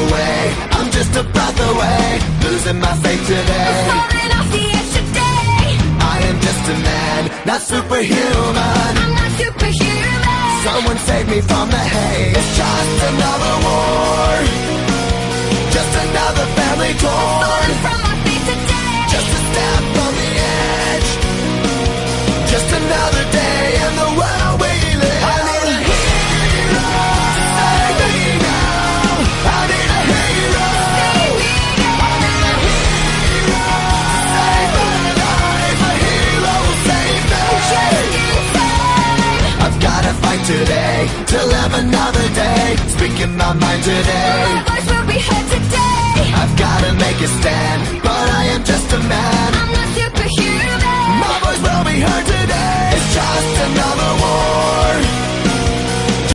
away. I'm just a breath away, losing my faith today. I'm falling off the edge today. I am just a man, not superhuman. I'm not superhuman. Someone save me from the hate. It's just another war, just another family tour. to live another day. Speaking my mind today. My voice will be heard today.